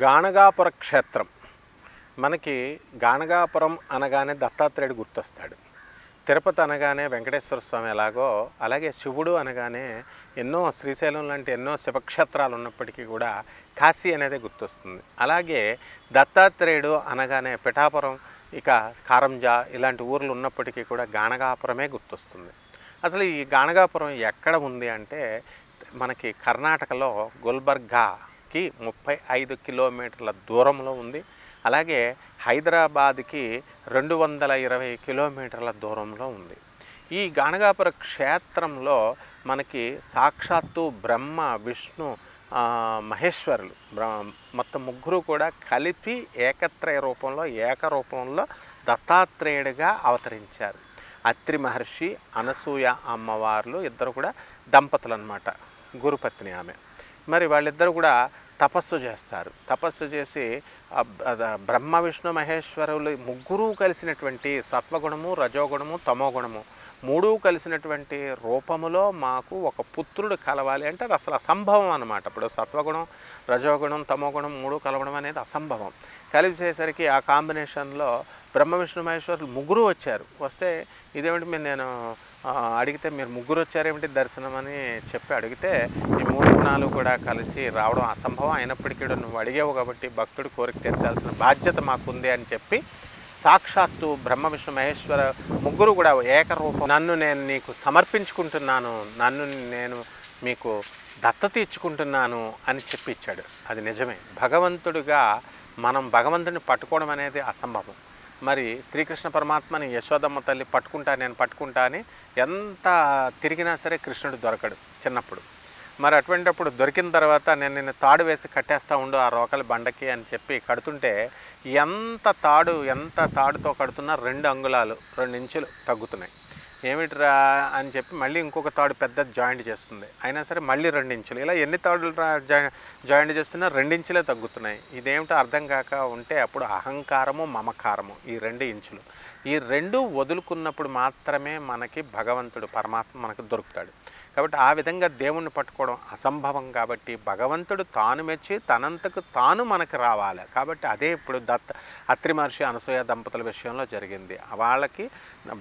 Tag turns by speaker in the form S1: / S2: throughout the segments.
S1: గాణగాపుర క్షేత్రం మనకి గాణగాపురం అనగానే దత్తాత్రేయుడు గుర్తొస్తాడు. తిరుపతి అనగానే వెంకటేశ్వర స్వామి ఎలాగో అలాగే శివుడు అనగానే ఎన్నో శ్రీశైలం లాంటి ఎన్నో శివక్షేత్రాలు ఉన్నప్పటికీ కూడా కాశీ అనేది గుర్తొస్తుంది. అలాగే దత్తాత్రేయుడు అనగానే పిఠాపురం ఇక కారంజా ఇలాంటి ఊర్లు ఉన్నప్పటికీ కూడా గాణగాపురమే గుర్తొస్తుంది. అసలు ఈ గాణగాపురం ఎక్కడ ఉంది అంటే మనకి కర్ణాటకలో గుల్బర్గా కి ముప్పై ఐదు కిలోమీటర్ల దూరంలో ఉంది. అలాగే హైదరాబాద్కి రెండు వందల ఇరవై కిలోమీటర్ల దూరంలో ఉంది. ఈ గానగాపుర క్షేత్రంలో మనకి సాక్షాత్తు బ్రహ్మ విష్ణు మహేశ్వరులు. మొత్తం ముగ్గురు కూడా కలిపి ఏకత్రయ రూపంలో ఏకరూపంలో దత్తాత్రేయుడిగా అవతరించారు. అత్రి మహర్షి అనసూయ అమ్మవార్లు ఇద్దరు కూడా దంపతులు అనమాట గురుపత్ని ఆమె. మరి వాళ్ళిద్దరు కూడా తపస్సు చేస్తారు. తపస్సు చేసి బ్రహ్మ విష్ణు మహేశ్వరులు ముగ్గురు కలిసినటువంటి సత్వగుణము రజోగుణము తమోగుణము మూడు కలిసినటువంటి రూపములో మాకు ఒక పుత్రుడు కలవాలి అంటే అది అసలు అసంభవం అనమాట ఇప్పుడు సత్వగుణం రజోగుణం తమోగుణం మూడు కలవడం అనేది అసంభవం. కలిసేసరికి ఆ కాంబినేషన్లో బ్రహ్మ విష్ణు మహేశ్వరులు ముగ్గురు వచ్చారు. వస్తే ఇదేమిటి మీరు నేను అడిగితే మీరు ముగ్గురు వచ్చారేమిటి దర్శనం అని చెప్పి అడిగితే ఈ మూడు గుణాలు కూడా కలిసి రావడం అసంభవం అయినప్పటికీ కూడా నువ్వు అడిగావు కాబట్టి భక్తుడి కోరిక తీర్చాల్సిన బాధ్యత మాకుంది అని చెప్పి సాక్షాత్తు బ్రహ్మ విష్ణు మహేశ్వర ముగ్గురు కూడా ఏకరూపం. నన్ను నేను నీకు సమర్పించుకుంటున్నాను నన్ను నేను మీకు దత్తత ఇచ్చుకుంటున్నాను అని చెప్పి ఇచ్చాడు. అది నిజమే. భగవంతుడిగా మనం భగవంతుడిని పట్టుకోవడం అనేది అసంభవం. మరి శ్రీకృష్ణ పరమాత్మని యశోదమ్మ తల్లి పట్టుకుంటా నేను పట్టుకుంటా అని ఎంత తిరిగినా సరే కృష్ణుడు దొరకడు చిన్నప్పుడు. మరి అటువంటిప్పుడు దొరికిన తర్వాత నేను నిన్ను తాడు వేసి కట్టేస్తా ఉండు ఆ రోకలి బండకి అని చెప్పి కడుతుంటే ఎంత తాడు ఎంత తాడుతో కడుతున్నా రెండు అంగుళాలు రెండు ఇంచులు తగ్గుతున్నాయి. ఏమిట్రా అని చెప్పి మళ్ళీ ఇంకొక తాడు పెద్ద జాయింట్ చేస్తుంది. అయినా సరే మళ్ళీ రెండు ఇంచులు ఇలా ఎన్ని తాడులు రా- జాయింట్ చేస్తున్నా రెండించులే తగ్గుతున్నాయి. ఇదేమిటో అర్థం కాక ఉంటే అప్పుడు అహంకారము మమకారము ఈ రెండు ఇంచులు. ఈ రెండు వదులుకున్నప్పుడు మాత్రమే మనకి భగవంతుడు పరమాత్మ మనకు దొరుకుతాడు. కాబట్టి ఆ విధంగా దేవుణ్ణి పట్టుకోవడం అసంభవం కాబట్టి భగవంతుడు తాను మెచ్చి తనంతకు తాను మనకు రావాలి. కాబట్టి అదే ఇప్పుడు దత్త అత్రి మహర్షి అనసూయ దంపతుల విషయంలో జరిగింది. వాళ్ళకి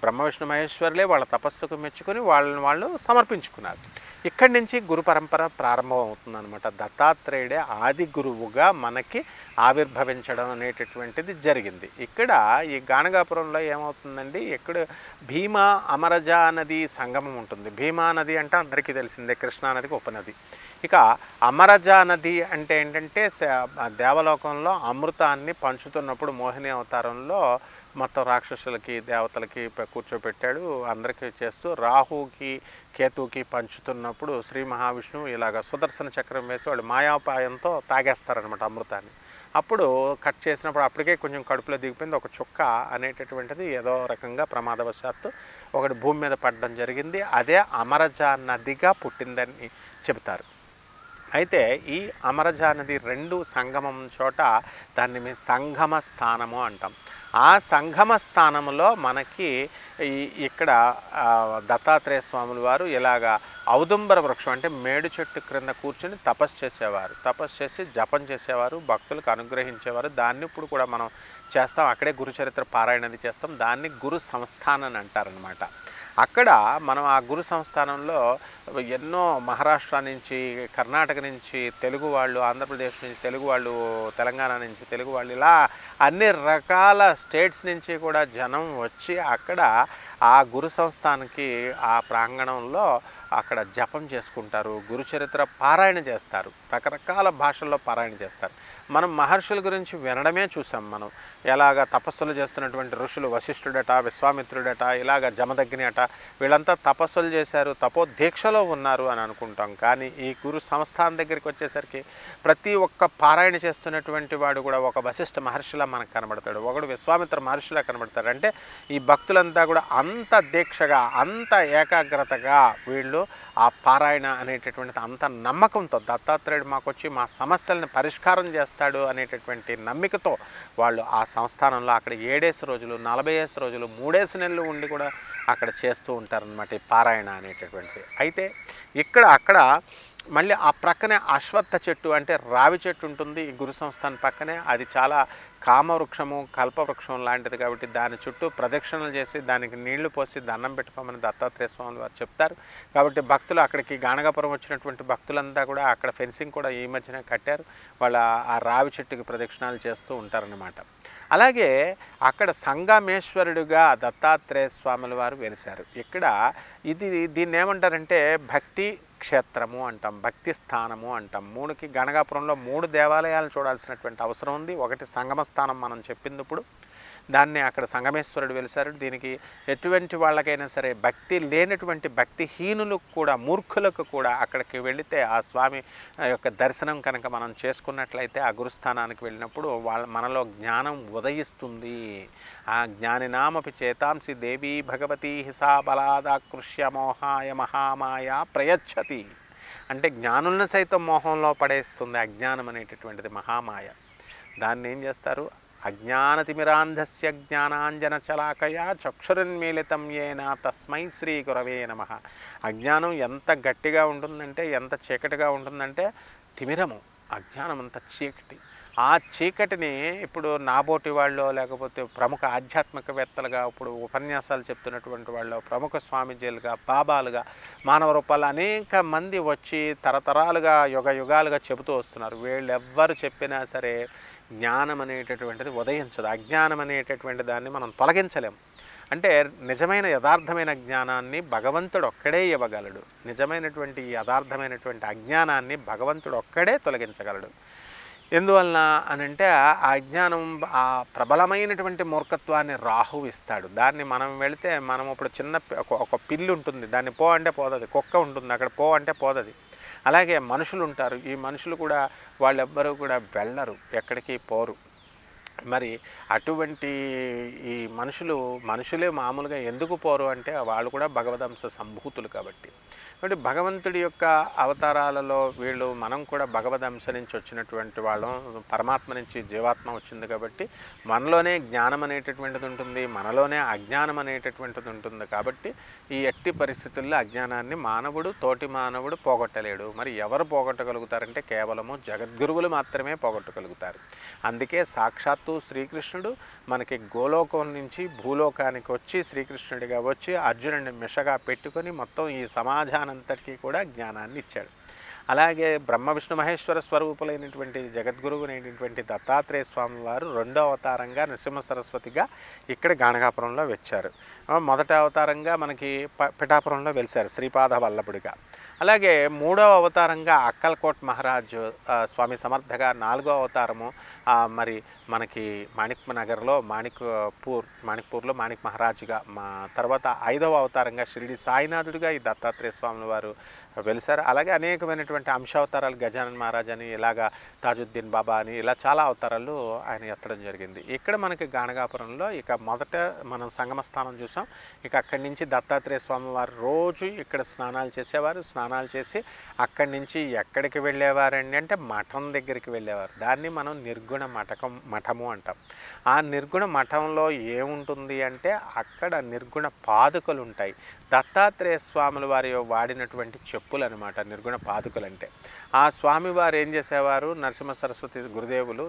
S1: బ్రహ్మ విష్ణు మహేశ్వరులే వాళ్ళ తపస్సుకు మెచ్చుకొని వాళ్ళని వాళ్ళు సమర్పించుకున్నారు. ఇక్కడి నుంచి గురు పరంపర ప్రారంభం అవుతుందన్నమాట దత్తాత్రేయుడే ఆది గురువుగా మనకి ఆవిర్భవించడం అనేటటువంటిది జరిగింది. ఇక్కడ ఈ గాణగాపురంలో ఏమవుతుందండి? ఇక్కడ భీమా అమరజా నది సంగమం ఉంటుంది. భీమా నది అంటే అందరికీ తెలిసిందే కృష్ణానదికి ఉపనది. ఇక అమరజా నది అంటే ఏంటంటే దేవలోకంలో అమృతాన్ని పంచుతున్నప్పుడు మోహిని అవతారంలో మొత్తం రాక్షసులకి దేవతలకి కూర్చోపెట్టాడు. అందరికీ చేస్తూ రాహుకి కేతుకి పంచుతున్నప్పుడు శ్రీ మహావిష్ణువు ఇలాగ సుదర్శన చక్రం వేసి వాళ్ళు మాయాపాయంతో తాగేస్తారనమాట అమృతాన్ని. అప్పుడు కట్ చేసినప్పుడు అప్పటికే కొంచెం కడుపులో దిగిపోయింది. ఒక చుక్క అనేటటువంటిది ఏదో రకంగా ప్రమాదవశాత్తు ఒకటి భూమి మీద పడడం జరిగింది. అదే అమరజ నదిగా పుట్టిందని చెబుతారు. అయితే ఈ అమరజ నది రెండు సంగమం చోట దాన్ని మేము సంగమ స్థానము అంటాం. ఆ సంగమ స్థానంలో మనకి ఈ ఇక్కడ దత్తాత్రేయ స్వాముల వారు ఇలాగా ఔదుంబర వృక్షం అంటే మేడు చెట్టు క్రింద కూర్చొని తపస్సు చేసేవారు. తపస్సు చేసి జపం చేసేవారు భక్తులకు అనుగ్రహించేవారు. దాన్ని ఇప్పుడు కూడా మనం చేస్తాం. అక్కడే గురుచరిత్ర పారాయణది చేస్తాం. దాన్ని గురు సంస్థానం అంటారనమాట అక్కడ మనం ఆ గురు సంస్థానంలో ఎన్నో మహారాష్ట్ర నుంచి కర్ణాటక నుంచి తెలుగు వాళ్ళు ఆంధ్రప్రదేశ్ నుంచి తెలుగు వాళ్ళు తెలంగాణ నుంచి తెలుగు వాళ్ళు ఇలా అన్ని రకాల స్టేట్స్ నుంచి కూడా జనం వచ్చి అక్కడ ఆ గురు సంస్థానికి ఆ ప్రాంగణంలో అక్కడ జపం చేసుకుంటారు గురుచరిత్ర పారాయణ చేస్తారు రకరకాల భాషల్లో పారాయణ చేస్తారు. మనం మహర్షుల గురించి వినడమే చూసాం మనం. ఎలాగ తపస్సులు చేస్తున్నటువంటి ఋషులు వశిష్ఠుడట విశ్వామిత్రుడట ఇలాగ జమదగ్ని అట వీళ్ళంతా తపస్సులు చేశారు తపో దీక్షలో ఉన్నారు అని అనుకుంటాం. కానీ ఈ గురు సంస్థానం దగ్గరికి వచ్చేసరికి ప్రతి ఒక్క పారాయణ చేస్తున్నటువంటి వాడు కూడా ఒక వశిష్ఠ మహర్షిలా మనకు కనబడతాడు. ఒకడు విశ్వామిత్ర మహర్షిలా కనబడతాడు. అంటే ఈ భక్తులంతా కూడా అంత దీక్షగా అంత ఏకాగ్రతగా వీళ్ళు ఆ పారాయణ అనేటటువంటిది అంత నమ్మకంతో దత్తాత్రేయుడు మాకు వచ్చి మా సమస్యలను పరిష్కారం చేస్తాడు అనేటటువంటి నమ్మికతో వాళ్ళు ఆ సంస్థానంలో అక్కడ ఏడేసి రోజులు నలభై ఏసు రోజులు మూడేసి నెలలు ఉండి కూడా అక్కడ చేస్తూ ఉంటారనమాట ఈ పారాయణ అనేటటువంటిది అయితే ఇక్కడ అక్కడ మళ్ళీ ఆ ప్రక్కనే అశ్వత్థ చెట్టు అంటే రావి చెట్టు ఉంటుంది. ఈ గురు సంస్థాన్ పక్కనే. అది చాలా కామవృక్షము కల్పవృక్షం లాంటిది కాబట్టి దాని చుట్టూ ప్రదక్షిణలు చేసి దానికి నీళ్ళు పోసి దండం పెట్టుకోమని దత్తాత్రేయ స్వామి వారు చెప్తారు. కాబట్టి భక్తులు అక్కడికి గానగాపురం వచ్చినటువంటి భక్తులంతా కూడా అక్కడ ఫెన్సింగ్ కూడా ఈ మధ్యన కట్టారు. వాళ్ళ ఆ రావి చెట్టుకి ప్రదక్షిణాలు చేస్తూ ఉంటారనమాట అలాగే అక్కడ సంగమేశ్వరుడుగా దత్తాత్రేయ స్వాముల వారు వెలిశారు. ఇక్కడ ఇది దీన్ని ఏమంటారంటే భక్తి క్షేత్రము అంటాం భక్తి స్థానము అంటాం. మూడుకి గణగాపురంలో మూడు దేవాలయాలు చూడాల్సినటువంటి అవసరం ఉంది. ఒకటి సంగమ స్థానం మనం చెప్పింది ఇప్పుడు. దాన్ని అక్కడ సంగమేశ్వరుడు వెలిసారు దీనికి ఎటువంటి వాళ్ళకైనా సరే భక్తి లేనటువంటి భక్తిహీనులకు కూడా మూర్ఖులకు కూడా అక్కడికి వెళితే ఆ స్వామి యొక్క దర్శనం కనుక మనం చేసుకున్నట్లయితే ఆ గురుస్థానానికి వెళ్ళినప్పుడు వాళ్ళ మనలో జ్ఞానం ఉదయిస్తుంది. ఆ జ్ఞానినామపి చేతాంసి దేవీ భగవతి హిసా బలాదాకృష్య మోహాయ మహామాయ ప్రయచ్చతి. అంటే జ్ఞానులను సైతం మోహంలో పడేస్తుంది అజ్ఞానం అనేటటువంటిది మహామాయ. దాన్ని ఏం చేస్తారు? అజ్ఞానతిమిరాంధస్య జ్ఞానాంజన చలాకయా చక్షురున్మీలితం ఏనా తస్మై శ్రీ గురవే నమ. అజ్ఞానం ఎంత గట్టిగా ఉంటుందంటే ఎంత చీకటిగా ఉంటుందంటే తిమిరము. అజ్ఞానం అంత చీకటి. ఆ చీకటిని ఇప్పుడు నాబోటి వాళ్ళు లేకపోతే ప్రముఖ ఆధ్యాత్మికవేత్తలుగా ఇప్పుడు ఉపన్యాసాలు చెప్తున్నటువంటి వాళ్ళు ప్రముఖ స్వామీజీలుగా బాబాలుగా మానవ రూపాలు అనేక మంది వచ్చి తరతరాలుగా యుగ యుగాలుగా చెబుతూ వస్తున్నారు. వీళ్ళెవ్వరు చెప్పినా సరే జ్ఞానం అనేటటువంటిది ఉదయించదు. అజ్ఞానం అనేటటువంటి దాన్ని మనం తొలగించలేం. అంటే నిజమైన యథార్థమైన జ్ఞానాన్ని భగవంతుడు ఒక్కడే ఇవ్వగలడు. నిజమైనటువంటి యథార్థమైనటువంటి అజ్ఞానాన్ని భగవంతుడు ఒక్కడే తొలగించగలడు. ఎందువలన అని అంటే ఆ అజ్ఞానం ఆ ప్రబలమైనటువంటి మూర్ఖత్వాన్ని రాహు ఇస్తాడు. దాన్ని మనం వెళితే మనం ఇప్పుడు చిన్న పి- ఒక- ఒక పిల్లి ఉంటుంది దాన్ని పో అంటే పోదది. కుక్క ఉంటుంది. అక్కడ పో అంటే పోదది. అలాగే మనుషులు ఉంటారు ఈ మనుషులు కూడా వాళ్ళెవ్వరూ కూడా వెళ్ళరు. ఎక్కడికి పోరు. మరి అటువంటి ఈ మనుషులు మనుషులే మామూలుగా ఎందుకు పోరు అంటే వాళ్ళు కూడా భగవదంశ సంభూతులు కాబట్టి. కాబట్టి భగవంతుడి యొక్క అవతారాలలో వీళ్ళు మనం కూడా భగవదంశ నుంచి వచ్చినటువంటి వాళ్ళం పరమాత్మ నుంచి జీవాత్మ వచ్చింది కాబట్టి మనలోనే జ్ఞానం అనేటటువంటిది ఉంటుంది మనలోనే అజ్ఞానం అనేటటువంటిది ఉంటుంది కాబట్టి ఈ ఎట్టి పరిస్థితుల్లో అజ్ఞానాన్ని మానవుడు తోటి మానవుడు పోగొట్టలేడు. మరి ఎవరు పోగొట్టగలుగుతారంటే కేవలము జగద్గురువులు మాత్రమే పోగొట్టగలుగుతారు. అందుకే సాక్షాత్తు శ్రీకృష్ణుడు మనకి గోలోకం నుంచి భూలోకానికి వచ్చి శ్రీకృష్ణుడిగా వచ్చి అర్జునుడిని మిషగా పెట్టుకొని మొత్తం ఈ సమాజానంతటికీ కూడా జ్ఞానాన్ని ఇచ్చాడు. అలాగే బ్రహ్మ విష్ణు మహేశ్వర స్వరూపులైనటువంటి జగద్గురువునైనటువంటి దత్తాత్రేయ స్వామి వారు రెండో అవతారంగా నృసింహ సరస్వతిగా ఇక్కడ గాణగాపురంలో వచ్చారు. మొదటి అవతారంగా మనకి ప పిఠాపురంలో వెలిశారు శ్రీపాద వల్లభుడిగా. అలాగే మూడవ అవతారంగా అక్కల్కోట్ మహారాజు స్వామి సమర్థగా నాలుగో అవతారము మరి మనకి మాణిక్ నగర్లో మాణిక్ పూర్ మాణిక్పూర్లో మాణిక్ మహారాజుగా మా తర్వాత ఐదవ అవతారంగా షిరిడి సాయినాథుడిగా ఈ దత్తాత్రేయ స్వాముల వారు వెలిసారు? అలాగే అనేకమైనటువంటి అంశావతారాలు గజానన్ మహారాజ్ అని ఇలాగా తాజుద్దీన్ బాబా అని ఇలా చాలా అవతారాలు ఆయన ఎత్తడం జరిగింది. ఇక్కడ మనకి గాణగాపురంలో ఇక మొదట మనం సంగమ స్థానం చూసాం. ఇక అక్కడి నుంచి దత్తాత్రేయ స్వామి వారు రోజు ఇక్కడ స్నానాలు చేసేవారు. స్నానాలు చేసి అక్కడి నుంచి ఎక్కడికి వెళ్ళేవారండి అంటే మఠం దగ్గరికి వెళ్ళేవారు. దాన్ని మనం నిర్గుణ మఠకం మఠము అంటాం. ఆ నిర్గుణ మఠంలో ఏముంటుంది అంటే అక్కడ నిర్గుణ పాదుకలు ఉంటాయి దత్తాత్రేయ స్వాముల వారి వాడినటువంటి చెప్పులు అనమాట నిర్గుణ పాదుకలు అంటే ఆ స్వామివారు ఏం చేసేవారు? నరసింహ సరస్వతి గురుదేవులు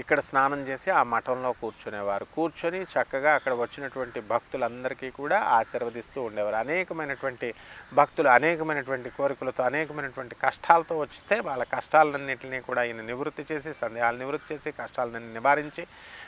S1: ఇక్కడ స్నానం చేసి ఆ మఠంలో కూర్చునేవారు. కూర్చొని చక్కగా అక్కడ వచ్చినటువంటి భక్తులందరికీ కూడా ఆశీర్వదిస్తూ ఉండేవారు. అనేకమైనటువంటి భక్తులు అనేకమైనటువంటి కోరికలతో అనేకమైనటువంటి కష్టాలతో వస్తే వాళ్ళ కష్టాలన్నింటినీ కూడా ఈయన నివృత్తి చేసి సందేహాలు నివృత్తి చేసి కష్టాలను నివారించి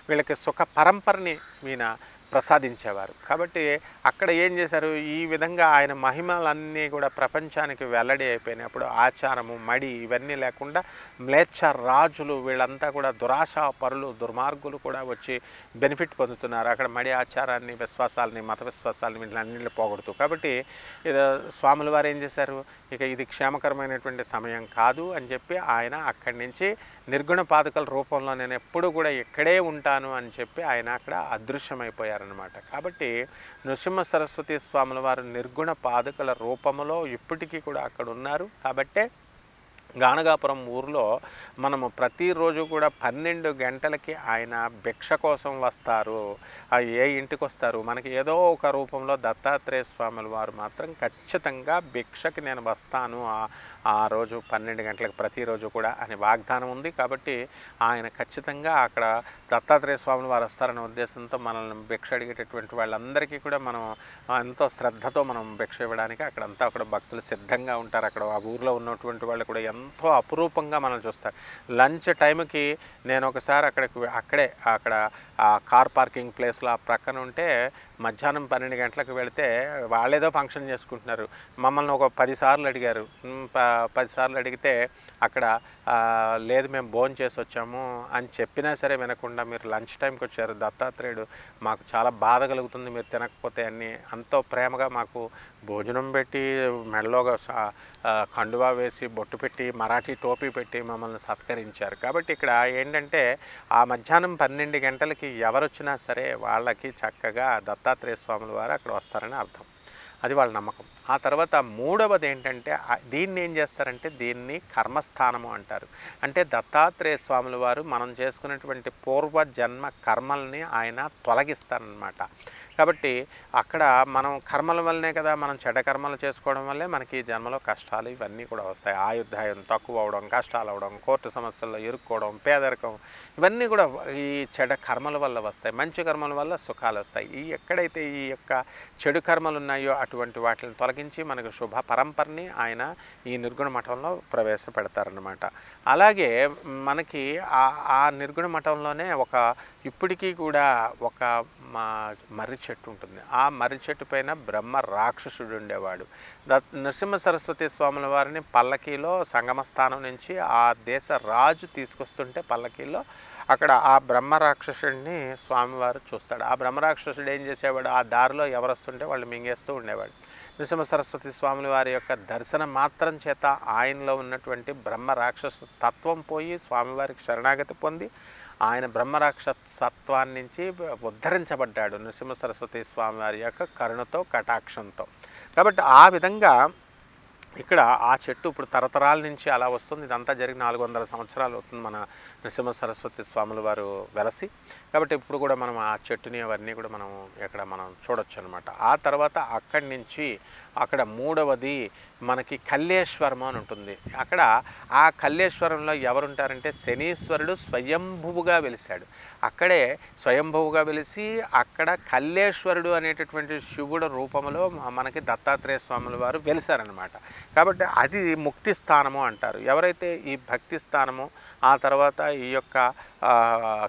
S1: వీళ్ళకి సుఖ పరంపరని ఈయన ప్రసాదించేవారు. కాబట్టి అక్కడ ఏం చేశారు? ఈ విధంగా ఆయన మహిమలన్నీ కూడా ప్రపంచానికి వెల్లడి అయిపోయినప్పుడు ఆచారము మడి ఇవన్నీ లేకుండా మ్లేచ్ఛ రాజులు వీళ్ళంతా కూడా దురాశ పరులు దుర్మార్గులు కూడా వచ్చి బెనిఫిట్ పొందుతున్నారు. అక్కడ మడి ఆచారాన్ని విశ్వాసాలని మత విశ్వాసాలని వీళ్ళన్నింటినీ పోగొడుతూ. కాబట్టి స్వాముల వారు ఏం చేశారు? ఇక ఇది క్షేమకరమైనటువంటి సమయం కాదు అని చెప్పి ఆయన అక్కడి నుంచి నిర్గుణ పాదుకల రూపంలో నేను ఎప్పుడు కూడా ఇక్కడే ఉంటాను అని చెప్పి ఆయన అక్కడ అదృశ్యమైపోయారనమాట కాబట్టి నృసింహ సరస్వతి స్వాముల వారు నిర్గుణ పాదుకల రూపంలో ఇప్పటికీ కూడా అక్కడ ఉన్నారు. కాబట్టే గానగాపురం ఊర్లో మనము ప్రతిరోజు కూడా పన్నెండు గంటలకి ఆయన భిక్ష కోసం వస్తారు. ఆ ఏ ఇంటికి వస్తారు? మనకి ఏదో ఒక రూపంలో దత్తాత్రేయ స్వాముల వారు మాత్రం ఖచ్చితంగా భిక్షకి నేను వస్తాను ఆ- రోజు పన్నెండు గంటలకు ప్రతిరోజు కూడా అని వాగ్దానం ఉంది. కాబట్టి ఆయన ఖచ్చితంగా అక్కడ దత్తాత్రేయ స్వాములు వారు వస్తారనే ఉద్దేశంతో మనల్ని భిక్ష అడిగేటటువంటి వాళ్ళందరికీ కూడా మనం ఎంతో శ్రద్ధతో మనం భిక్ష ఇవ్వడానికి అక్కడంతా అక్కడ భక్తులు సిద్ధంగా ఉంటారు. అక్కడ ఆ ఊర్లో ఉన్నటువంటి వాళ్ళు కూడా ఎంతో అపురూపంగా మనల్ని చూస్తారు. లంచ్ టైంకి నేను ఒకసారి అక్కడికి అక్కడే అక్కడ ఆ కార్ పార్కింగ్ ప్లేస్లో ఆ ప్రక్కన ఉంటే మధ్యాహ్నం పన్నెండు గంటలకు వెళితే వాళ్ళేదో ఫంక్షన్ చేసుకుంటున్నారు. మమ్మల్ని ఒక పదిసార్లు అడిగారు. పదిసార్లు ప- అడిగితే అక్కడ లేదు మేము భోజనం చేసి వచ్చాము అని చెప్పినా సరే వినకుండా మీరు లంచ్ టైంకి వచ్చారు. దత్తాత్రేయుడు మాకు చాలా బాధ కలుగుతుంది మీరు తినకపోతే అని అంతో ప్రేమగా మాకు భోజనం పెట్టి మెడలోగా కండువా వేసి బొట్టు పెట్టి మరాఠీ టోపీ పెట్టి మమ్మల్ని సత్కరించారు. కాబట్టి ఇక్కడ ఏంటంటే ఆ మధ్యాహ్నం పన్నెండు గంటలకి ఎవరు వచ్చినా సరే వాళ్ళకి చక్కగా దత్తాత్రేయ స్వాముల వారు అక్కడ వస్తారని అర్థం. అది వాళ్ళ నమ్మకం. ఆ తర్వాత మూడవది ఏంటంటే దీన్ని ఏం చేస్తారంటే దీన్ని కర్మస్థానము అంటారు. అంటే దత్తాత్రేయ స్వాముల వారు మనం చేసుకున్నటువంటి పూర్వ జన్మ కర్మల్ని ఆయన తొలగిస్తారనమాట కాబట్టి అక్కడ మనం కర్మల వల్లనే కదా మనం చెడ్డ కర్మలు చేసుకోవడం వల్లే మనకి జన్మలో కష్టాలు ఇవన్నీ కూడా వస్తాయి. ఆయుర్దాయం తక్కువ అవడం కష్టాలు అవడం కోర్టు సమస్యల్లో ఇరుక్కోవడం పేదరికం ఇవన్నీ కూడా ఈ చెడ్డ కర్మల వల్ల వస్తాయి. మంచి కర్మల వల్ల సుఖాలు వస్తాయి. ఈ ఎక్కడైతే ఈ యొక్క చెడు కర్మలు ఉన్నాయో అటువంటి వాటిని తొలగించి మనకు శుభ పరంపరని ఆయన ఈ నిర్గుణ మఠంలో ప్రవేశపెడతారనమాట అలాగే మనకి ఆ నిర్గుణ మఠంలోనే ఒక ఇప్పటికీ కూడా ఒక మా మర్రి చెట్టు ఉంటుంది. ఆ మర్రి చెట్టు పైన బ్రహ్మ రాక్షసుడు ఉండేవాడు. దత్ నరసింహ సరస్వతి స్వాముల వారిని పల్లకీలో సంగమ స్థానం నుంచి ఆ దేశ రాజు తీసుకొస్తుంటే పల్లకీలో అక్కడ ఆ బ్రహ్మ రాక్షసుడిని స్వామివారు చూస్తాడు. ఆ బ్రహ్మ రాక్షసుడు ఏం చేసేవాడు? ఆ దారిలో ఎవరు వస్తుంటే వాళ్ళు మింగేస్తూ ఉండేవాడు నృసింహ సరస్వతి స్వామి వారి యొక్క దర్శనం మాత్రం చేత ఆయనలో ఉన్నటువంటి బ్రహ్మ రాక్షస తత్వం పోయి స్వామివారికి శరణాగతి పొంది ఆయన బ్రహ్మరాక్షసత్వాన్ని నుంచి ఉద్ధరించబడ్డాడు నృసింహ సరస్వతి స్వామి వారి యొక్క కరుణతో కటాక్షంతో. కాబట్టి ఆ విధంగా ఇక్కడ ఆ చెట్టు ఇప్పుడు తరతరాల నుంచి అలా వస్తుంది. ఇదంతా జరిగి నాలుగు వందల సంవత్సరాలు అవుతుంది మన నృసింహ సరస్వతి స్వాముల వారు వెలసి. కాబట్టి ఇప్పుడు కూడా మనం ఆ చెట్టుని అవన్నీ కూడా మనం ఇక్కడ మనం చూడొచ్చు అనమాట ఆ తర్వాత అక్కడి నుంచి అక్కడ మూడవది మనకి కల్లేశ్వరం అని ఉంటుంది. అక్కడ ఆ కల్లేశ్వరంలో ఎవరుంటారంటే శనీశ్వరుడు స్వయంభువుగా వెలిశాడు. అక్కడే స్వయంభువుగా వెలిసి అక్కడ కల్లేశ్వరుడు అనేటటువంటి శివుడు రూపంలో మనకి దత్తాత్రేయ స్వాముల వారు వెలిశారనమాట కాబట్టి అది ముక్తి స్థానము అంటారు. ఎవరైతే ఈ భక్తి స్థానము ఆ తర్వాత ఈ యొక్క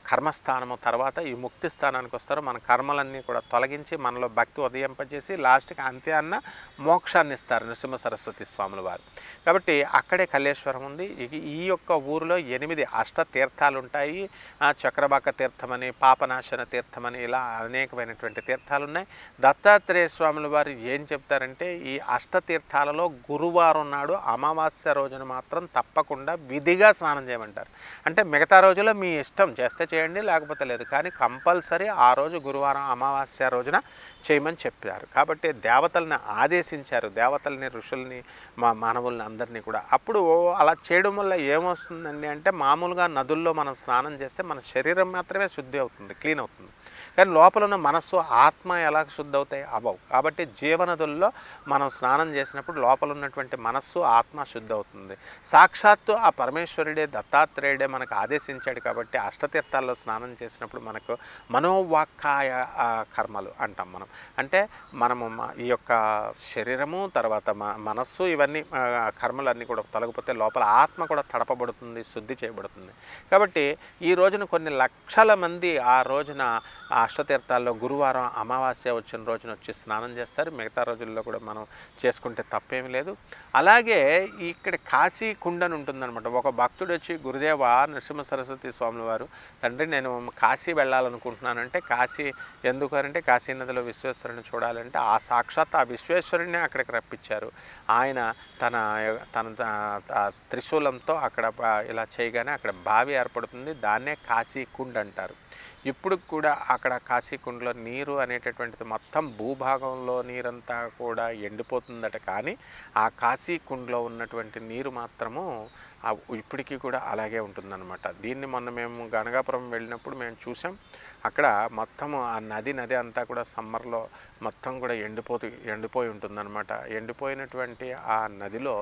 S1: కర్మస్థానము తర్వాత ఈ ముక్తి స్థానానికి వస్తారు. మన కర్మలన్నీ కూడా తొలగించి మనలో భక్తి ఉదయింపజేసి లాస్ట్కి అంత్యాన్న మోక్షాన్ని ఇస్తారు నృసింహ సరస్వతి స్వాముల వారు. కాబట్టి అక్కడే కల్లేశ్వరం ఉంది. ఈ- యొక్క ఊరిలో ఎనిమిది అష్ట తీర్థాలు ఉంటాయి. చక్రబాక తీర్థమని పాపనాశన తీర్థమని ఇలా అనేకమైనటువంటి తీర్థాలు ఉన్నాయి. దత్తాత్రేయ స్వాముల వారు ఏం చెప్తారంటే ఈ అష్ట తీర్థాలలో గురువారం నాడు అమావాస్య రోజున మాత్రం తప్పకుండా విధిగా స్నానం చేయమంటారు. అంటే మిగతా రోజుల్లో మీ ఇష్టం చేస్తే చేయండి లేకపోతే లేదు. కానీ కంపల్సరీ ఆ రోజు గురువారం అమావాస్య రోజున చేయమని చెప్పారు. కాబట్టి దేవతల్ని ఆదేశించారు. దేవతల్ని ఋషుల్ని మా మానవుల్ని అందరినీ కూడా. అప్పుడు అలా చేయడం వల్ల ఏమొస్తుందండి అంటే మామూలుగా నదుల్లో మనం స్నానం చేస్తే మన శరీరం మాత్రమే శుద్ధి అవుతుంది క్లీన్ అవుతుంది. కానీ లోపల ఉన్న మనస్సు ఆత్మ ఎలా శుద్ధి అవుతాయి అవ్వవు. కాబట్టి జీవనదుల్లో మనం స్నానం చేసినప్పుడు లోపల ఉన్నటువంటి మనస్సు ఆత్మ శుద్ధి అవుతుంది సాక్షాత్తు ఆ పరమేశ్వరుడే దత్తాత్రేయుడే మనకు ఆదేశించాడు కాబట్టి అష్టతీర్థాల్లో స్నానం చేసినప్పుడు మనకు మనోవాక్కాయ కర్మలు అంటాం మనం. అంటే మనము ఈ యొక్క శరీరము తర్వాత మనస్సు ఇవన్నీ కర్మలన్నీ కూడా తొలగిపోతే లోపల ఆత్మ కూడా తడపబడుతుంది శుద్ధి చేయబడుతుంది. కాబట్టి ఈ రోజున కొన్ని లక్షల మంది ఆ రోజున ఆ అష్టతీర్థాల్లో గురువారం అమావాస్య వచ్చిన రోజున వచ్చి స్నానం చేస్తారు. మిగతా రోజుల్లో కూడా మనం చేసుకుంటే తప్పేమీ లేదు. అలాగే ఇక్కడ కాశీ కుండని ఉంటుందన్నమాట. ఒక భక్తుడు వచ్చి గురుదేవ నరసింహ సరస్వతి స్వాముల వారు తండ్రి నేను కాశీ వెళ్ళాలనుకుంటున్నానంటే కాశీ ఎందుకు అంటే కాశీ నదిలో విశ్వేశ్వరుని చూడాలంటే ఆ సాక్షాత్ ఆ విశ్వేశ్వరుని అక్కడికి రప్పించారు. ఆయన తన తన త్రిశూలంతో అక్కడ ఇలా చేయగానే అక్కడ బావి ఏర్పడుతుంది. దాన్నే కాశీ కుండ్ అంటారు. ఇప్పుడు కూడా అక్కడ కాశీకుండలో నీరు అనేటటువంటిది మొత్తం భూభాగంలో నీరంతా కూడా ఎండిపోతుందట. కానీ ఆ కాశీకుండలో ఉన్నటువంటి నీరు మాత్రము ఇప్పటికీ కూడా అలాగే ఉంటుందన్నమాట. దీన్ని మొన్న మేము గణగాపురం వెళ్ళినప్పుడు మేము చూసాం. అక్కడ మొత్తం ఆ నది నది అంతా కూడా సమ్మర్లో మొత్తం కూడా ఎండిపోతూ ఎండిపోయి ఉంటుందన్నమాట. ఎండిపోయినటువంటి ఆ నదిలో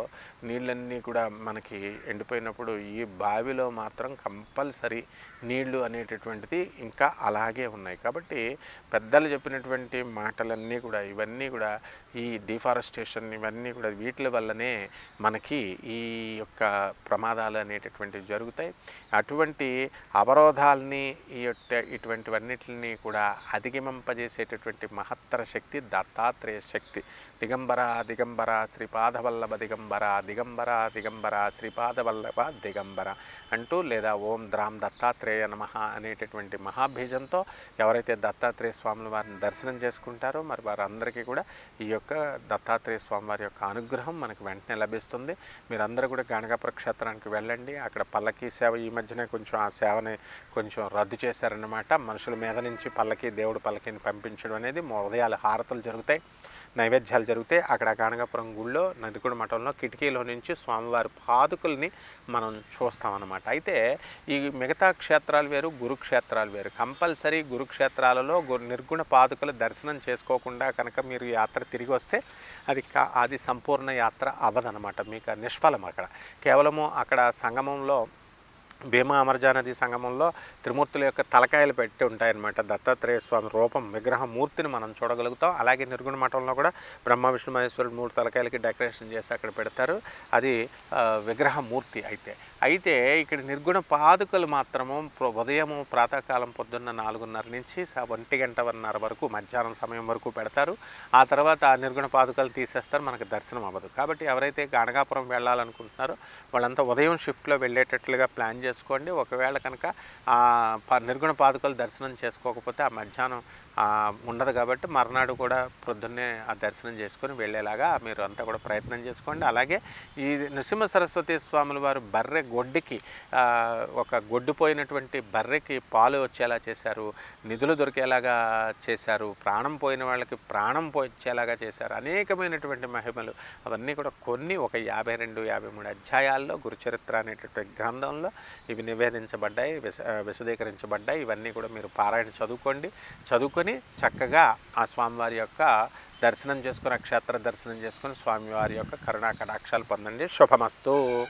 S1: నీళ్ళన్నీ కూడా మనకి ఎండిపోయినప్పుడు ఈ బావిలో మాత్రం కంపల్సరీ నీళ్ళు అనేటటువంటిది ఇంకా అలాగే ఉన్నాయి. కాబట్టి పెద్దలు చెప్పినటువంటి మాటలన్నీ కూడా ఇవన్నీ కూడా ఈ డిఫారెస్టేషన్ ఇవన్నీ కూడా వీటి వల్లనే మనకి ఈ యొక్క ప్రమాదాలు అనేటటువంటివి జరుగుతాయి. అటువంటి అవరోధాలని ఈ యొక్క ఇటువంటివన్నిటిని కూడా అధిగమింపజేసేటటువంటి మహత్తర శక్తి దత్తాత్రేయ శక్తి. దిగంబర దిగంబర శ్రీపాదవల్లభ దిగంబర దిగంబర దిగంబర శ్రీపాదవల్లభ దిగంబర అంటూ లేదా ఓం ద్రాం దత్తాత్రేయ నమ అనేటటువంటి మహాబీజంతో ఎవరైతే దత్తాత్రేయ స్వాముల వారిని దర్శనం చేసుకుంటారో మరి వారందరికీ కూడా ఈ యొక్క దత్తాత్రేయ స్వామి వారి యొక్క అనుగ్రహం మనకు వెంటనే లభిస్తుంది. మీరందరూ కూడా గణగాపుర క్షేత్రానికి వెళ్ళండి. అక్కడ పల్లకీ సేవ ఈ మధ్యనే కొంచెం ఆ సేవని కొంచెం రద్దు చేశారన్నమాట. మనుషుల మీద నుంచి పల్లకి దేవుడు పల్లకిని పంపించడం అనేది ఉదయాలు హారతలు జరుగుతాయి. నైవేద్యాలు జరుగుతాయి అక్కడ గానగాపురం గుళ్ళో నదికుడి మఠంలో కిటికీలో నుంచి స్వామివారి పాదుకుల్ని మనం చూస్తామన్నమాట. అయితే ఈ మిగతా క్షేత్రాలు వేరు గురుక్షేత్రాలు వేరు. కంపల్సరీ గురుక్షేత్రాలలో గు- నిర్గుణ పాదుకలు దర్శనం చేసుకోకుండా కనుక మీరు యాత్ర తిరిగి వస్తే అది కా అది సంపూర్ణ యాత్ర అవ్వదన్నమాట. మీకు నిష్ఫలం అక్కడ. కేవలము అక్కడ సంగమంలో భీమా అమర్జా నది సంగమంలో త్రిమూర్తుల యొక్క తలకాయలు పెట్టి ఉంటాయన్నమాట. దత్తాత్రేయ స్వామి రూపం విగ్రహ మూర్తిని మనం చూడగలుగుతాం. అలాగే నిర్గుణ మఠంలో కూడా బ్రహ్మ విష్ణు మహేశ్వరుడు మూడు తలకాయలకి డెకరేషన్ చేసి అక్కడ పెడతారు. అది విగ్రహ మూర్తి అయితే. అయితే ఇక్కడ నిర్గుణ పాదుకలు మాత్రము ఉదయము ప్రాతకాలం పొద్దున్న నాలుగున్నర నుంచి ఒంటి గంటన్నర వరకు మధ్యాహ్నం సమయం వరకు పెడతారు. ఆ తర్వాత ఆ నిర్గుణ పాదుకలు తీసేస్తారు మనకు దర్శనం అవ్వదు. కాబట్టి ఎవరైతే గానగాపురం వెళ్ళాలనుకుంటున్నారో వాళ్ళంతా ఉదయం షిఫ్ట్లో వెళ్ళేటట్లుగా ప్లాన్ చేసుకోండి. ఒకవేళ కనుక ఆ ప- నిర్గుణ పాదుకలు దర్శనం చేసుకోకపోతే ఆ మధ్యాహ్నం ఉండదు కాబట్టి మర్నాడు కూడా ప్రొద్దున్నే ఆ దర్శనం చేసుకొని వెళ్ళేలాగా మీరు అంతా కూడా ప్రయత్నం చేసుకోండి. అలాగే ఈ నృసింహ సరస్వతి స్వాముల వారు బర్రె గొడ్డుకి ఒక ఒక గొడ్డుపోయినటువంటి బర్రెకి పాలు వచ్చేలా చేశారు నిధులు దొరికేలాగా చేశారు ప్రాణం పోయిన వాళ్ళకి ప్రాణం పోయించేలాగా చేశారు. అనేకమైనటువంటి మహిమలు అవన్నీ కూడా కొన్ని ఒక యాభై రెండు యాభై మూడు అధ్యాయాల్లో గురుచరిత్ర అనేటటువంటి గ్రంథంలో ఇవి నివేదించబడ్డాయి విశ విశదీకరించబడ్డాయి. ఇవన్నీ కూడా మీరు పారాయణ చదువుకోండి. చదువుకొని చక్కగా ఆ స్వామివారి యొక్క దర్శనం చేసుకుని ఆ క్షేత్ర దర్శనం చేసుకుని స్వామివారి యొక్క కరుణా కటాక్షాలు పొందండి. శుభమస్తు.